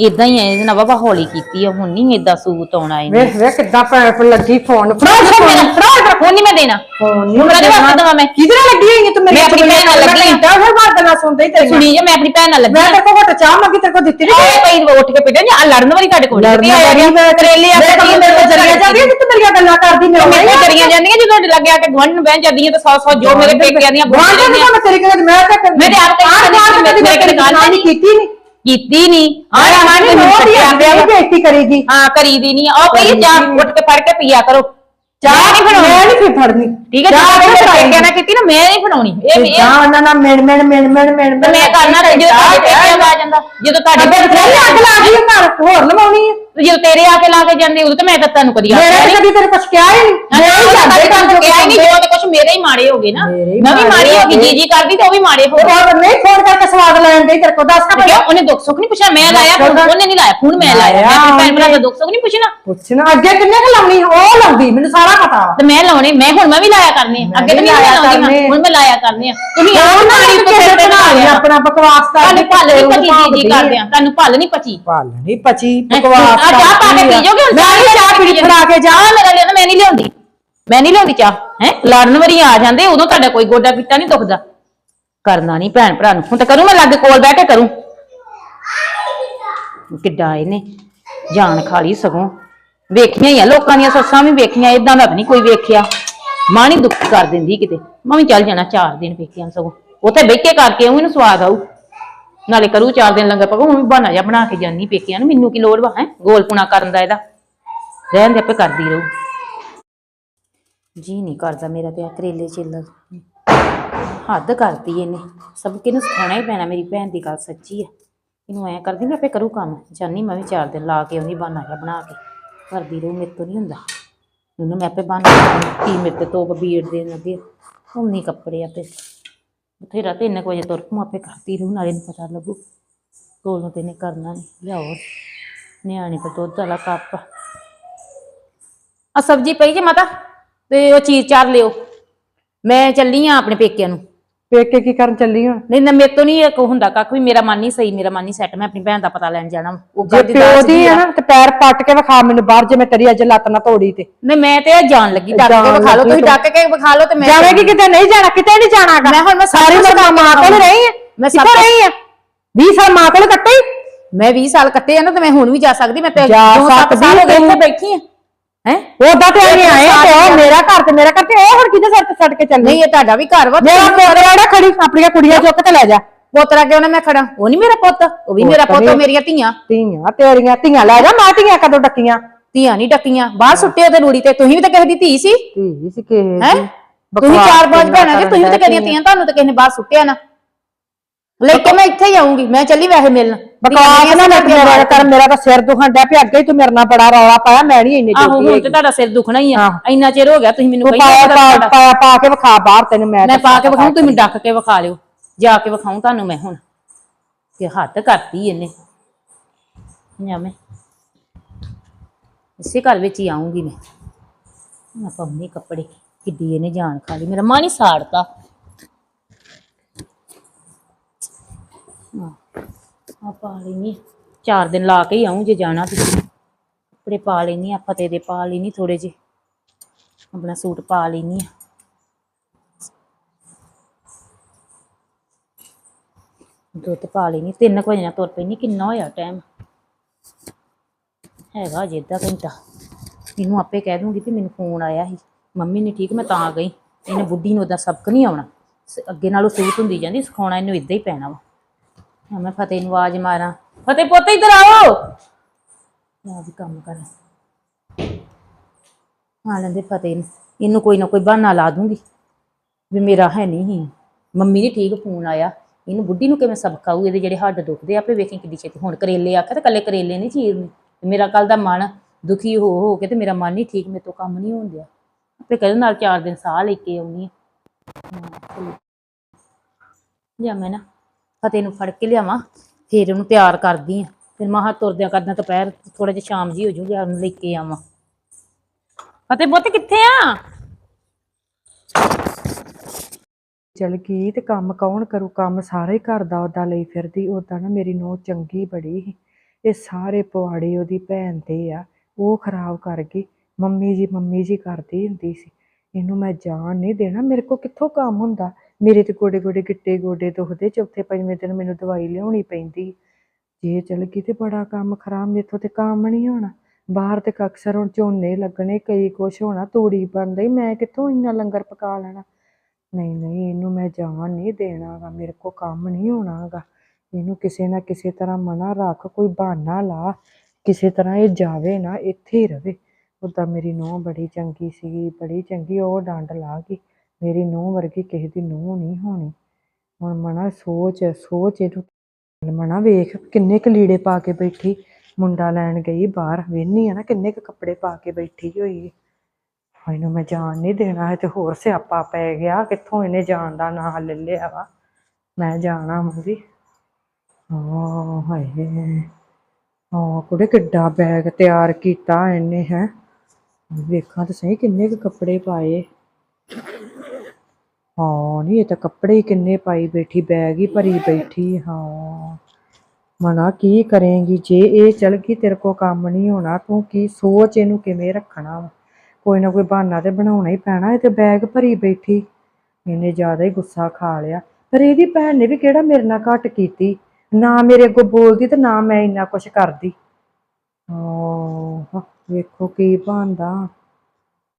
ਇਦਾਂ ਹੀ ਐ ਇਹਦੇ ਨਾਲ ਬਾਬਾ ਹੌਲੀ ਕੀਤੀ ਆ ਹੁਣ ਨਹੀਂ ਏਦਾਂ ਸੂਤ ਆਉਣਾ ਇਹਨੇ। ਵੇਖ ਵੇਖ ਕਿੱਦਾਂ ਪੈਪ ਲੱਗੀ ਫੋਨ ਫੜਾ ਫੜਾ ਮੇਰਾ ਫੜਾ ਮੇਰਾ ਫੋਨ ਨਹੀਂ ਮੈਂ ਦੇਣਾ। ਫੋਨ ਹੁਣ ਕਦੇ ਵਾਸਤੇ ਦਵਾਂ ਮੈਂ ਕਿਧਰ ਲੱਗੀ ਹੋਈ ਹੈ ਤੂੰ ਮੇਰੀ ਮੈਂ ਆਪਣੀ ਭੈਣ ਨਾਲ ਲੱਗੀ ਹਾਂ। ਤਾਂ ਫਿਰ ਬਾਤ ਨਾ ਸੁਣਦਾ ਹੀ ਤੇਰੀ ਸੁਣੀ ਜੇ ਮੈਂ ਆਪਣੀ ਭੈਣ ਨਾਲ ਲੱਗੀ ਮੈਂ ਤੇਰੇ ਕੋਲ ਘਟ ਚਾਹ ਮੰਗੀ ਤੇਰੇ ਕੋਲ ਦਿੱਤੀ ਨਹੀਂ ਆਏ ਪਈ ਉੱਠ ਕੇ ਪਿੱਟੇ ਆ ਲੜਨ ਵਾਲੀ ਤੁਹਾਡੇ ਕੋਲ ਵਾਲੀ ਮੈਂ ਕਰੇਲੇ ਆ ਮੇਰੇ ਕੋਲ ਮੇਰੇ ਕੋਲ ਜਰੀਆਂ ਜਾਂਦੀਆਂ ਕਿ ਤੂੰ ਮੇਰੀਆਂ ਗੱਲਾਂ ਕਰਦੀ ਮੇਰੇ ਮੈਂ ਨਾਲ। ਕਰੀਆਂ ਜਾਂਦੀਆਂ ਜਦੋਂ ਤੁਹਾਡੇ ਲੱਗੇ ਆ ਕੇ ਨੂੰ ਬਹਿ ਜਾਂਦੀਆਂ ਤੇ 100 100 ਜੋ ਮੇਰੇ ਪੇਕਿਆਂ ਦੀਆਂ ਬਾਹਰ ਬੋਲੀਆਂ ਜਾਂਦੀ ਮੈਂ ਤੇਰੀ ਗੱਲ ਮੈਂ ਤਾਂ ਮੈਂ ਤੇ ਆਪ ਸੀ, ਕਦੀ ਮੇਰੇ ਕੋਲ ਗੱਲ ਨਹੀਂ ਕੀਤੀ ਨਹੀਂ ਕੀਤੀ ਨਹੀਂ ਆਹ ਮਾਨੀ ਨੋਟ ਹੀ ਆਂਦੇ ਆ ਬੇਇੱਜ਼ਤੀ ਕਰੀਗੀ ਹਾਂ ਕਰੀ ਦੀ ਨਹੀਂ ਉਹ ਕਹੀ ਚਾਹ ਉੱਠ ਕੇ ਫੜ ਕੇ ਪੀਆ ਕਰੋ। ਚਾਹ ਨਹੀਂ ਮੈਂ ਨਹੀਂ ਫਿਰ ਫੜਨੀ। ਠੀਕ ਹੈ ਚਾਹ ਮੇਰੇ ਪੇਕਿਆਂ ਨਾਲ ਕੀਤੀ ਨਾ ਮੈਂ ਨਹੀਂ ਬਣਾਉਣੀ ਇਹ ਇਹ ਜਾਂ ਉਹਨਾਂ ਨਾਲ ਮਿਣ ਮਿਣ ਮਿਣ ਮਿਣ ਮਿਣ ਤੇ ਮੈਂ ਕਰਨਾ ਜਦੋਂ ਤੁਹਾਡੇ ਆ ਜਾਂਦਾ। ਜਦੋਂ ਤੁਹਾਡੇ ਅੱਗੇ ਲਾ ਗਈ ਘਰ ਹੋਰ ਲਵਾਉਣੀ ਹੈ। ਜਦੋਂ ਤੇਰੇ ਆ ਕੇ ਲਾ ਕੇ ਜਾਂਦੇ ਉਦੋਂ ਤਾਂ ਮੈਂ ਤਾਂ ਤੁਹਾਨੂੰ ਕਦੀ ਆਖਿਆ ਮੇਰੇ ਨਹੀਂ। ਕਦੀ ਤੇਰੇ ਕੁਛ ਕਿਹਾ ਹੀ ਨਹੀਂ। ਮੈਂ ਹੀ ਜਾਂਦੇ ਕੰਮ ਤੁਹਾਨੂੰ ਕਿਹਾ ਹੀ ਨਹੀਂ ਜੋ ਤੇ ਕੁਝ ਮੇਰੇ ਹੀ ਮਾੜੇ ਹੋ ਗਏ ਨਾ। ਮੇਰੇ ਹੀ ਮੈਂ ਵੀ ਮਾੜੀ ਹੋ ਗਈ ਮਾੜੇ ਜੀ ਜੀ ਕਰਦੀ ਤੇ ਉਹ ਵੀ ਮਾੜੇ ਹੋ ਗਏ। ਨਹੀਂ ਫੋਨ ਕਰਕੇ ਸਵਾਦ ਲੈਣ ਦੇ ਤੇਰੇ ਕੋਲ ਦੱਸ ਤੇ ਕਿਉਂ ਉਹਨੇ ਦੁੱਖ ਸੁੱਖ ਨਹੀਂ ਪੁੱਛਿਆ ਮੈਂ ਲਾਇਆ ਫੋਨ ਉਹਨੇ ਨਹੀਂ ਲਾਇਆ ਫੋਨ ਮੈਂ ਲਾਇਆ। ਮੈਂ ਆਪਣੇ ਭੈਣ ਭਰਾ ਦਾ ਦੁੱਖ ਸੁੱਖ ਨਹੀਂ ਪੁੱਛਣਾ। ਪੁੱਛਣਾ। ਅੱਗੇ ਕਿੰਨੇ ਕੁ ਲਾਉਣੀ ਉਹ ਲਾਉਂਦੀ ਮੈਨੂੰ ਸਾਰਾ ਪਤਾ। ਵਾ ਤੇ ਮੈਂ ਲਾਉਣੇ ਮੈਂ ਹੁਣ ਮੈਂ ਵੀ ਲਾਇਆ ਕਰਨੇ ਆ। ਅੱਗੇ ਤਾਂ ਮੈਂ ਲਾਇਆ ਕਰਨੇ। ਹੁਣ ਮੈਂ ਲਾਇਆ ਕਰਨੇ ਆ। ਤੁਸੀਂ ਆਪ ਮਾੜੀ ਨੇ ਤੋਂ ਆਪਣਾ ਬਕਵਾਸ ਕਰ ਤੁਹਾਨੂੰ ਭੱਲ ਨਹੀਂ ਪਚੀ ਜੀ ਜੀ ਕਰਦੇ ਆ। ਤੁਹਾਨੂੰ ਭੱਲ ਨਹੀਂ ਪਚੀ। ਭੱਲ ਨਹੀਂ ਪਚੀ? ਬਕਵਾਸ ਆ ਚਾਹ ਪਾ ਕੇ ਪੀ ਜਾਓਗੇ ਹੁਣ ਮੈਂ ਨਹੀਂ ਚਾਹ ਪੀਣੀ ਫੜਾ ਕੇ ਜਾ ਚਾਹ ਮੇਰਾ ਲਿਆ ਮੈਂ ਨਹੀਂ ਲਿਆਉਂਦੀ। ਮੈਂ ਨਹੀਂ ਲਿਆਉਂਦੀ ਚਾਹ ਹੈ? ਲੜਨ ਵਾਰੀ ਆ ਜਾਂਦੇ ਉਦੋਂ ਤੁਹਾਡਾ ਕੋਈ ਗੋਡਾ ਗਿੱਟਾ ਨਹੀਂ ਦੁਖਦਾ। ਕਰਨਾ ਨਹੀਂ ਭੈਣ ਭਰਾ ਨੂੰ। ਹੁਣ ਤਾਂ ਕਰੂੰ ਮੈਂ ਲੱਗ ਕੋਲ ਬਹਿ ਕੇ ਕਰੂੰ। ਕਿੱਡਾ ਇਹਨੇ ਜਾਨ ਖਾਲੀ ਸਗੋਂ। ਵੇਖੀਆਂ ਹੀ ਆ ਲੋਕਾਂ ਦੀਆਂ ਸੱਸਾਂ ਵੀ ਵੇਖੀਆਂ ਇਦਾਂ ਦਾ ਤਾਂ ਨਹੀਂ ਕੋਈ ਵੇਖਿਆ। ਮਾਂ ਨਹੀਂ ਦੁੱਖ ਕਰ ਦਿੰਦੀ ਕਿਤੇ। ਮੈਂ ਵੀ ਚੱਲ ਜਾਣਾ ਚਾਰ ਦਿਨ ਵੇਖਿਆ ਸਗੋਂ। ਉੱਥੇ ਬਹਿ ਕੇ ਕਰਕੇ ਆਉਂ ਇਹਨੂੰ ਸਵਾਦ ਆਊ। ਨਾਲੇ ਕਰੂ ਚਾਰ ਦਿਨ ਲੰਗਰ ਪਕਾਉ ਹੁਣ ਬਹਾਨਾ ਜਿਹਾ ਬਣਾ ਕੇ ਜਾਨੀ ਪੇਕਿਆਂ ਨੂੰ, ਮੈਨੂੰ ਕੀ ਲੋੜ ਵਾ, ਹੈ? ਗੋਲਪੁਣਾ ਕਰਨ ਦਾ ਇਹਦਾ। ਰਹਿਣ ਦੇ ਆਪੇ ਕਰਦੀ ਰਹੂ। ਜੀ ਨਹੀਂ ਕਰਦਾ ਮੇਰਾ ਤੇ ਆਹ ਕਰੇਲੇ ਚਿੱਲ। ਹੱਦ ਕਰਤੀ ਇਹਨੇ। ਸਭ ਕਿਹਨੂੰ ਸਿਖਾਉਣਾ ਹੀ ਪੈਣਾ, ਮੇਰੀ ਭੈਣ ਦੀ ਗੱਲ ਸੱਚੀ ਹੈ ਇਹਨੂੰ ਐ ਕਰਦੀ ਮੈਂ ਆਪੇ ਕਰੂ ਕੰਮ। ਜਾਨੀ ਮੈਂ ਵੀ ਚਾਰ ਦਿਨ ਲਾ ਕੇ ਆਉਂਦੀ ਬਹਾਨਾ ਜਿਹਾ ਬਣਾ ਕੇ। ਕਰਦੀ ਰਹੂ, ਮੇਰੇ ਤੋਂ ਨਹੀਂ ਹੁੰਦਾ। ਇਹਨੂੰ ਮੈਂ ਆਪੇ ਬਹਾਨਾ ਕੀ ਮੇਰੇ ਤੇ ਤੋਪ ਬੀੜ ਦੇਣ ਲੱਗੇ ਹੁੰਨੀ ਕੱਪੜੇ ਆਪੇ। ਬਥੇਰਾ ਤੇ ਇੰਨੇ ਕੁ ਵਜੇ ਤੁਰ ਪਊ ਆਪੇ ਕਰਦੀ ਰਹੂ, ਨਾਲੇ ਨੂੰ ਪਤਾ ਲੱਗੂ। ਕੋਲੋਂ ਤੇ ਨੇ ਕਰਨਾ ਨਹੀਂ ਲਿਆਓ। ਨਿਆਣੇ ਤੇ ਦੁੱਧ ਵਾਲਾ ਕੱਪ। ਆ ਸਬਜੀ ਪਈ ਜੇ ਮਾਤਾ, ਤੇ ਉਹ ਚੀਜ਼ ਚਾਰ ਲਿਓ। ਮੈਂ ਚੱਲੀ ਆ ਆਪਣੇ ਪੇਕਿਆਂ ਨੂੰ। ਪੇਕੇ ਕੀ ਕਰਨ ਚੱਲੀ ਹੁਣ ਨਹੀਂ ਨਾ ਮੇਰੇ ਤੋਂ ਨਹੀਂ ਇੱਕ ਹੁੰਦਾ ਕੱਖ ਵੀ ਮੇਰਾ ਮਨ ਨਹੀਂ ਸਹੀ ਮੇਰਾ ਮਨ ਨਹੀਂ ਸੈੱਟ ਮੈਂ ਆਪਣੀ ਭੈਣ ਦਾ ਪਤਾ ਲੈਣ ਜਾਣਾ ਵਾ। ਉਹ ਜੇ ਪਿਓ ਦੱਸ ਦੀ ਹੈ ਨਾ ਤੇ ਪੈਰ ਪੱਟ ਕੇ ਵਿਖਾ ਮੈਨੂੰ ਬਾਹਰ ਜੇ ਮੈਂ ਤੇਰੀ ਅੱਜ ਲੱਤ ਨਾ ਤੋੜੀ ਤੇ। ਨਹੀਂ ਮੈਂ ਤੇ ਜਾਣ ਲੱਗੀ ਡੱਕ ਕੇ ਜਾਣ ਵਿਖਾ ਲਓ ਲੱਗੀ ਤੁਸੀਂ। ਡੱਕ ਕੇ ਵਿਖਾ ਲਓ ਤੇ ਮੈਂ ਜਾਵੇਗੀ ਕਿਤੇ ਨਹੀਂ ਜਾਣਾ ਕਿਤੇ ਨਹੀਂ ਜਾਣਾਗਾ ਮੈਂ ਹੁਣ ਮੈਂ ਸਭ ਸਾਰੀ ਕੁਛ ਉਮਰ ਮਾਂ ਕੋਲ ਰਹੀ ਮੈਂ ਸਭ ਕੁਛ- ਰਹੀ ਹੈ 20 ਸਾਲ ਮਾਂ ਕੋਲ ਕੱਟੇ? ਮੈਂ 20 ਸਾਲ ਕੱਟੇ ਆ ਨਾ ਤੇ ਮੈਂ ਹੁਣ ਵੀ ਜਾ ਸਕਦੀ ਮੈਂ ਤੇ ਜਾ ਦੋ ਸੱਤ ਸਾਲ ਹੋ ਗਏ ਸਕਦੀ ਇੱਥੇ ਬੈਠੀ ਆ। ਹੈ? ਉਹਦਾ ਤੇ ਐਵੇਂ ਆਏ ਤੇ ਉਹ ਮੇਰਾ ਘਰ ਤੇ ਮੇਰਾ ਘਰ ਤੇ ਉਹ ਹੁਣ ਕਿਹਦੇ ਤੇ ਛੱਡ ਕੇ ਚੱਲਣੀ ਨਹੀਂ ਇਹ ਤੁਹਾਡਾ ਵੀ ਘਰ ਵਾ ਮੇਰਾ ਪੋਤਰਾ ਜਿਹੜਾ ਖੜੀ ਆਪਣੀਆਂ ਕੁੜੀਆਂ ਚੁੱਕ ਤੇ ਲੈ ਜਾ। ਪੋਤਰਾ ਕਿਉਂ ਨਾ ਮੈਂ ਖੜਾ? ਉਹ ਨਹੀਂ ਮੇਰਾ ਪੁੱਤ ਉਹ ਵੀ ਮੇਰਾ ਪੁੱਤ ਉਹ ਮੇਰੀਆਂ ਧੀਆਂ। ਧੀਆਂ ਤੇਰੀਆਂ ਧੀਆਂ। ਲੈ ਜਾ ਮਾਂ ਧੀਆਂ ਕਦੋਂ ਡੱਕੀਆਂ? ਧੀਆਂ ਨਹੀਂ ਡੱਕੀਆਂ ਬਾਹਰ ਸੁੱਟੇ ਤੇ ਰੂੜੀ ਤੇ। ਤੁਸੀਂ ਵੀ ਤਾਂ ਕਿਸੇ ਦੀ ਧੀ ਸੀ। ਧੀ ਸੀ ਕਿ ਹੈ? ਤੁਸੀਂ ਚਾਰ ਪੰਜ ਭੈਣਾਂ ਜੇ ਤੁਸੀਂ ਵੀ ਤਾਂ ਕਹਿੰਦੀਆਂ ਧੀਆਂ ਤੁਹਾਨੂੰ ਤਾਂ ਕਿਸੇ ਨੇ ਬਾਹਰ ਸੁੱਟਿਆ ਨਾ। ਲੈ ਕੇ ਮੈਂ ਇੱਥੇ ਹੀ ਆਉਂਗੀ ਮੈਂ ਚੱਲੀ ਵੈਸੇ ਮਿਲਣ। ਬਕਵਾਸ ਨਾ ਮੈਂ ਮੇਰਾ ਕਰ ਮੇਰਾ ਤਾਂ ਸਿਰ ਦੁਖਣ ਡਿਆ ਪਿਆ ਅੱਗੇ ਹੀ ਤੂੰ ਮੇਰੇ ਨਾਲ ਬੜਾ ਰੌਲਾ ਪਾਇਆ ਮੈਂ ਨਹੀਂ ਇੰਨੀ ਆਹੋ ਹੁਣ ਤੇ ਤੁਹਾਡਾ ਸਿਰ ਦੁਖਣਾ ਹੀ ਆ। ਇੰਨਾ ਚਿਰ ਹੋ ਗਿਆ ਤੁਸੀਂ ਮੈਨੂੰ ਕਹੀ ਪਾਇਆ ਪਾਇਆ ਪਾ ਕੇ ਵਿਖਾ ਬਾਹਰ ਤੈਨੂੰ ਮੈਂ ਮੈਂ ਪਾ ਕੇ ਵਿਖਾਉਂ ਤੁਸੀਂ ਮੈਨੂੰ ਡੱਕ ਕੇ ਵਿਖਾ ਲਿਓ। ਜਾ ਕੇ ਵਿਖਾਉਂ ਤੁਹਾਨੂੰ ਮੈਂ ਹੁਣ। ਕਿ ਹੱਦ ਕਰਤੀ ਇਹਨੇ। ਜਾਂ ਮੈਂ। ਇਸੇ ਘਰ ਵਿੱਚ ਹੀ ਆਉਂਗੀ ਮੈਂ। ਮੈਂ ਪਾਉਣੀ ਕੱਪੜੇ ਕਿੱਡੀ ਇਹਨੇ ਜਾਨ ਖਾ ਲਈ। ਮੇਰਾ ਮਨ ਹੀ ਸਾੜਤਾ। ਆ ਪਾ ਲੈਣੀ ਚਾਰ ਦਿਨ ਲਾ ਕੇ ਹੀ ਆਉਂ ਜੇ ਜਾਣਾ ਤੁਸੀਂ ਕੱਪੜੇ ਪਾ ਲੈਣੀ ਆ ਫਤੇ ਦੇ ਪਾ ਲੈਣੀ ਥੋੜੇ ਜਿਹੇ। ਆਪਣਾ ਸੂਟ ਪਾ ਲੈਣੀ ਆ। ਦੁੱਧ ਪਾ ਲੈਣੀ ਤਿੰਨ ਕੁ ਵਜੇ ਨਾਲ ਤੁਰ ਪੈਣੀ ਕਿੰਨਾ ਹੋਇਆ ਟਾਈਮ ਹੈਗਾ ਅਜੇ ਅੱਧਾ ਘੰਟਾ। ਇਹਨੂੰ ਆਪੇ ਕਹਿ ਦੂੰਗੀ ਕਿ ਮੈਨੂੰ ਫੋਨ ਆਇਆ ਸੀ। ਮੰਮੀ ਨੇ ਠੀਕ, ਮੈਂ ਤਾਂ ਗਈ। ਇਹਨੇ ਬੁੱਢੀ ਨੂੰ ਉਹਦਾ ਸਬਕ ਨਹੀਂ ਆਉਣਾ। ਅੱਗੇ ਨਾਲੋਂ ਸੂਤ ਹੁੰਦੀ ਜਾਂਦੀ, ਸਿਖਾਉਣਾ ਇਹਨੂੰ ਇਦਾਂ ਹੀ ਪੈਣਾ ਵਾ। ਹਾਂ, ਮੈਂ ਫਤਿਹ ਨੂੰ ਆਵਾਜ਼ ਮਾਰਾਂ। ਫਤਿਹ ਪੁੱਤ ਇੱਧਰ ਆਓ। ਮੈਂ ਵੀ ਕੰਮ ਕਰਾਂ। ਆ ਲੈਂਦੇ ਫਤਿਹ ਨੂੰ। ਇਹਨੂੰ ਕੋਈ ਨਾ ਕੋਈ ਬਹਾਨਾ ਲਾ ਦੂੰਗੀ। ਵੀ ਮੇਰਾ ਹੈ ਨਹੀਂ ਸੀ। ਮੰਮੀ ਨੇ ਠੀਕ ਫੋਨ ਆਇਆ। ਇਹਨੂੰ ਬੁੱਢੀ ਨੂੰ ਕਿਵੇਂ ਸਬਕ ਆਊ? ਇਹਦੇ ਜਿਹੜੇ ਹੱਡ ਦੁਖਦੇ ਆ, ਆਪੇ ਵੇਖੀ ਕਿੱਡੀ ਛੇਤੀ। ਹੁਣ ਕਰੇਲੇ ਆਖਿਆ ਤੇ ਕੱਲੇ ਕਰੇਲੇ ਨਹੀਂ ਚੀਰਨੇ ਤੇ ਮੇਰਾ ਕੱਲ ਦਾ ਮਨ ਦੁਖੀ ਹੋ ਹੋ ਕੇ ਤੇ ਮੇਰਾ ਮਨ ਨਹੀਂ ਠੀਕ ਮੇਰੇ ਤੋਂ ਕੰਮ ਨਹੀਂ ਹੁੰਦਿਆ ਆਪੇ ਕਹਿੰਦੇ ਨਾਲ ਚਾਰ ਦਿਨ ਸਾਹ ਲੈ ਕੇ ਆਉਣੀ ਆ। ਲਿਆ ਮੈਂ ਨਾ। ਫਤਿਹ ਨੂੰ ਫੜ ਕੇ ਲਿਆਵਾਂ, ਫਿਰ ਉਹਨੂੰ ਤਿਆਰ ਕਰਦੀ ਆ। ਫਿਰ ਮਹਾ ਤੁਰਦਿਆਂ ਕਰਦਿਆਂ ਦੁਪਹਿਰ ਥੋੜਾ ਜਿਹਾ ਸ਼ਾਮ ਜੀ ਹੋ ਜੂਗੀ ਉਹਨੂੰ ਲੈ ਕੇ ਆਵਾਂ। ਫਤਿਹ ਪੁੱਤ ਕਿੱਥੇ ਆ? ਚਲ ਗਈ ਤੇ ਕੰਮ ਕੌਣ ਕਰੂ? ਕੰਮ ਸਾਰੇ ਘਰ ਦਾ ਉਹਦਾ ਲਈ ਫਿਰਦੀ ਉਦਾਂ ਨਾ ਮੇਰੀ ਨੂੰਹ ਚੰਗੀ ਬੜੀ ਸੀ। ਇਹ ਸਾਰੇ ਪਵਾੜੇ ਉਹਦੀ ਭੈਣ ਦੇ ਆ, ਉਹ ਖਰਾਬ ਕਰ ਗਈ। ਮੰਮੀ ਜੀ ਮੰਮੀ ਜੀ ਕਰਦੀ ਹੁੰਦੀ ਸੀ। ਇਹਨੂੰ ਮੈਂ ਜਾਣ ਨਹੀਂ ਦੇਣਾ, ਮੇਰੇ ਕੋ ਕਿੱਥੋਂ ਕੰਮ ਹੁੰਦਾ? ਮੇਰੇ ਤੇ ਗੋਡੇ ਗੋਡੇ ਗਿੱਟੇ ਗੋਡੇ ਦੁਖਦੇ ਚੌਥੇ ਪੰਜਵੇਂ ਦਿਨ ਮੈਨੂੰ ਦਵਾਈ ਲਿਆਉਣੀ ਪੈਂਦੀ। ਜੇ ਚੱਲ ਗਈ ਤੇ ਬੜਾ ਕੰਮ ਖਰਾਬ, ਮੇਥੋਂ ਤੇ ਕੰਮ ਨਹੀਂ ਹੋਣਾ। ਬਾਹਰ ਤੇ ਅਕਸਰ ਹੁਣ ਝੋਨੇ ਲੱਗਣੇ, ਕਈ ਕੁਛ ਹੋਣਾ, ਤੂੜੀ ਬਣਦੀ ਮੈਂ ਕਿੱਥੋਂ ਇੰਨਾ ਲੰਗਰ ਪਕਾ ਲੈਣਾ? ਨਹੀਂ ਨਹੀਂ, ਇਹਨੂੰ ਮੈਂ ਜਾਣ ਨਹੀਂ ਦੇਣਾਗਾ, ਮੇਰੇ ਕੋ ਕੰਮ ਨਹੀਂ ਹੋਣਾਗਾ। ਇਹਨੂੰ ਕਿਸੇ ਨਾ ਕਿਸੇ ਤਰ੍ਹਾਂ ਮਨਾ ਰੱਖ, ਕੋਈ ਬਹਾਨਾ ਲਾ। ਕਿਸੇ ਤਰ੍ਹਾਂ ਇਹ ਜਾਵੇ ਨਾ, ਇੱਥੇ ਹੀ ਰਵੇ। ਉਦਾਂ ਮੇਰੀ ਨੂੰਹ ਬੜੀ ਚੰਗੀ ਸੀਗੀ, ਬੜੀ ਚੰਗੀ, ਉਹ ਡੰਡ ਲਾ ਗਈ। ਮੇਰੀ ਨੂੰਹ ਵਰਗੀ ਕਿਸੇ ਦੀ ਨੂੰਹ ਨਹੀਂ ਹੋਣੀ। ਹੁਣ ਮਨਾ ਸੋਚ ਸੋਚ ਇਹਨੂੰ ਮਨਾ ਵੇਖ ਕਿੰਨੇ ਕੁ ਲੀੜੇ ਪਾ ਕੇ ਬੈਠੀ, ਮੁੰਡਾ ਲੈਣ ਗਈ ਬਾਹਰ, ਵੇਹਨੀ ਆ ਨਾ ਕਿੰਨੇ ਕੁ ਕੱਪੜੇ ਪਾ ਕੇ ਬੈਠੀ ਹੋਈ ਹੈ ਮੈਂ ਜਾਣ ਨਹੀਂ ਦੇਣਾ ਹੈ ਤੇ ਹੋਰ ਸਿਆਪਾ ਪੈ ਗਿਆ, ਕਿੱਥੋਂ ਇਹਨੇ ਜਾਣ ਦਾ ਨਾਂ ਲੈ ਲਿਆ ਵਾ? ਮੈਂ ਜਾਣਾ ਮੰਗੀ ਹਾਂ ਹਾਏ ਹਾਂ ਕੁੜੇ ਕਿੱਡਾ ਬੈਗ ਤਿਆਰ ਕੀਤਾ ਇਹਨੇ, ਹੈ? ਵੇਖਾਂ ਤਾਂ ਸਹੀ ਕਿੰਨੇ ਕੁ ਕੱਪੜੇ ਪਾਏ। ਹਾਂ, ਨਹੀਂ, ਇਹ ਤਾਂ ਕੱਪੜੇ ਕਿੰਨੇ ਪਾਈ ਬੈਠੀ, ਬੈਗ ਹੀ ਭਰੀ ਬੈਠੀ, ਹਾਂ। ਮਨਾ ਕੀ ਕਰੇਂਗੀ? ਜੇ ਇਹ ਚਲ ਗਈ, ਤੇਰੇ ਕੋ ਕੰਮ ਨਹੀਂ ਹੋਣਾ, ਤੂੰ ਕੀ ਸੋਚ ਇਹਨੂੰ ਕਿਵੇਂ ਰੱਖਣਾ ਵਾ? ਕੋਈ ਨਾ ਕੋਈ ਬਹਾਨਾ ਤੇ ਬਣਾਉਣਾ ਹੀ ਪੈਣਾ, ਇਹ ਤੇ ਬੈਗ ਭਰੀ ਬੈਠੀ। ਇਹਨੇ ਜ਼ਿਆਦਾ ਹੀ ਗੁੱਸਾ ਖਾ ਲਿਆ। ਪਰ ਇਹਦੀ ਭੈਣ ਨੇ ਵੀ ਕਿਹੜਾ ਮੇਰੇ ਨਾਲ ਘੱਟ ਕੀਤੀ? ਨਾ ਮੇਰੇ ਅੱਗੋਂ ਬੋਲਦੀ ਤੇ ਨਾ ਮੈਂ ਇੰਨਾ ਕੁਛ ਕਰਦੀ। ਹਾਂ, ਵੇਖੋ ਕੀ ਬਣਦਾ।